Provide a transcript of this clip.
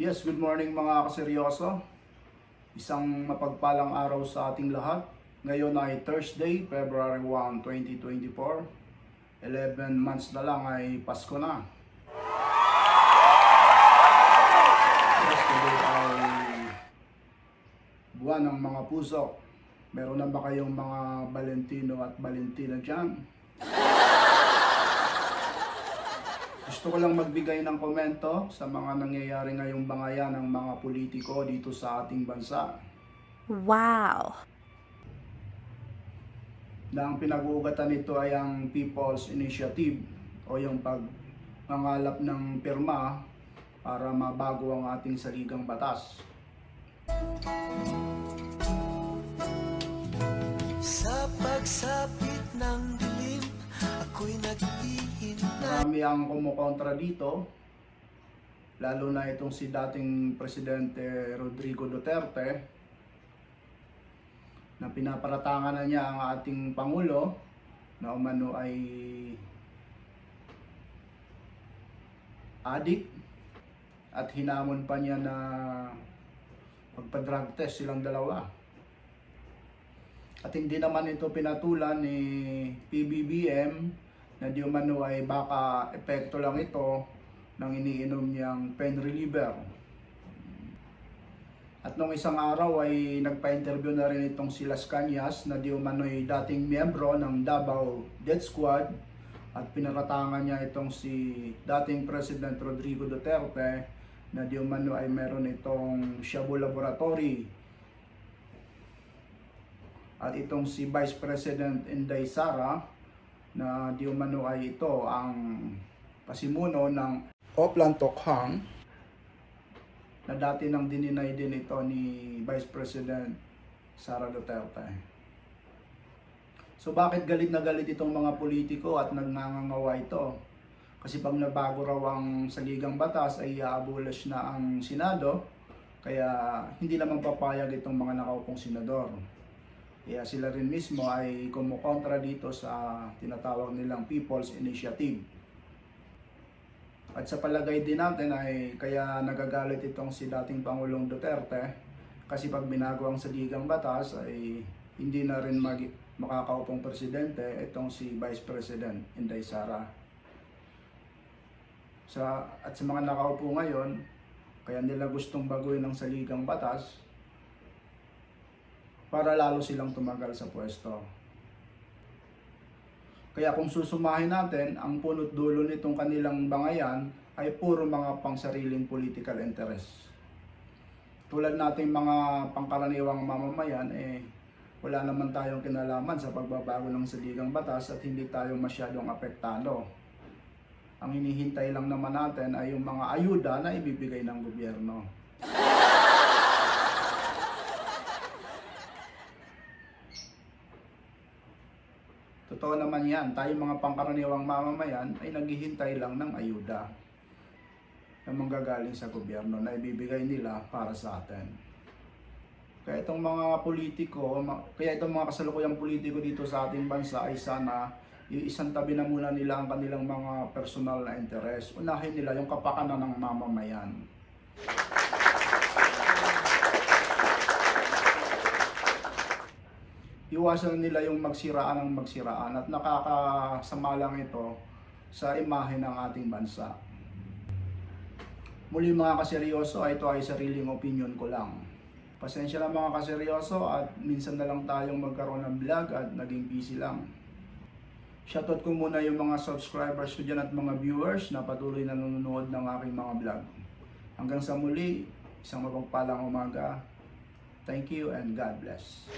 Yes, good morning mga kaseryoso. Isang mapagpalang araw sa ating lahat. Ngayon ay Thursday, February 1, 2024. 11 months na lang ay Pasko na. Yesterday ay buwan ng mga puso. Meron na ba kayong mga Valentino at Valentina dyan? Gusto ko lang magbigay ng komento sa mga nangyayari ngayong bangayan ng mga politiko dito sa ating bansa. Wow. Na ang pinag-uugatan nito ay ang People's Initiative o yung pagngangalap ng pirma para mabago ang ating saligang batas. Marami ang kumukontra dito, lalo na itong si dating Presidente Rodrigo Duterte, na pinaparatangan na niya ang ating Pangulo na umano ay adik at hinamon pa niya na magpa-drug test silang dalawa. At hindi naman ito pinatulan ni PBBM na di umano ay baka epekto lang ito ng iniinom niyang pain reliever. At nung isang araw ay nagpa-interview na rin itong si Las Cañas na di umano ay dating miyembro ng Davao Death Squad at pinaratangan niya itong si dating President Rodrigo Duterte na di umano ay meron itong Shabu Laboratory at itong si Vice President Inday Sara na di umano ay ito ang pasimuno ng Oplan Tokhang na dati nang dininay din ito ni Vice President Sara Duterte. So bakit galit na galit itong mga politiko at nagngangawa ito? Kasi pag nabago raw ang saligang batas ay i-abolish na ang Senado kaya hindi naman papayag itong mga nakaupong senador. Kaya sila rin mismo ay kumukontra dito sa tinatawag nilang People's Initiative. At sa palagay din natin ay kaya nagagalit itong si dating Pangulong Duterte kasi pag binago ang saligang batas ay hindi na rin mag makakaupong presidente itong si Vice President Inday Sara. Sa, at sa mga nakaupo ngayon, kaya nila gustong baguhin ang saligang batas para lalo silang tumagal sa pwesto. Kaya kung susumahin natin, ang punot dulo nitong kanilang bangayan ay puro mga pangsariling political interest. Tulad nating mga pangkaraniwang mamamayan, eh, wala naman tayong kinalaman sa pagbabago ng saligang batas at hindi tayo masyadong apektado. Ang hinihintay lang naman natin ay yung mga ayuda na ibibigay ng gobyerno. Totoo naman yan, tayo mga pangkaraniwang mamamayan ay naghihintay lang ng ayuda na manggagaling sa gobyerno na ibibigay nila para sa atin. Kaya itong mga politiko, kaya itong mga kasalukuyang politiko dito sa ating bansa ay sana iisang tabi na muna nila ang kanilang mga personal na interes. Unahin nila yung kapakanan ng mamamayan. Iwasan nila yung magsiraan ng magsiraan at nakakasama lang ito sa imahe ng ating bansa. Muli mga kaseryoso, ito ay sariling opinion ko lang. Pasensya na mga kaseryoso at minsan na lang tayong magkaroon ng vlog at naging busy lang. Shoutout ko muna yung mga subscribers ko dyan at mga viewers na patuloy na nanonood ng aking mga vlog. Hanggang sa muli, isang mapagpalang umaga. Thank you and God bless.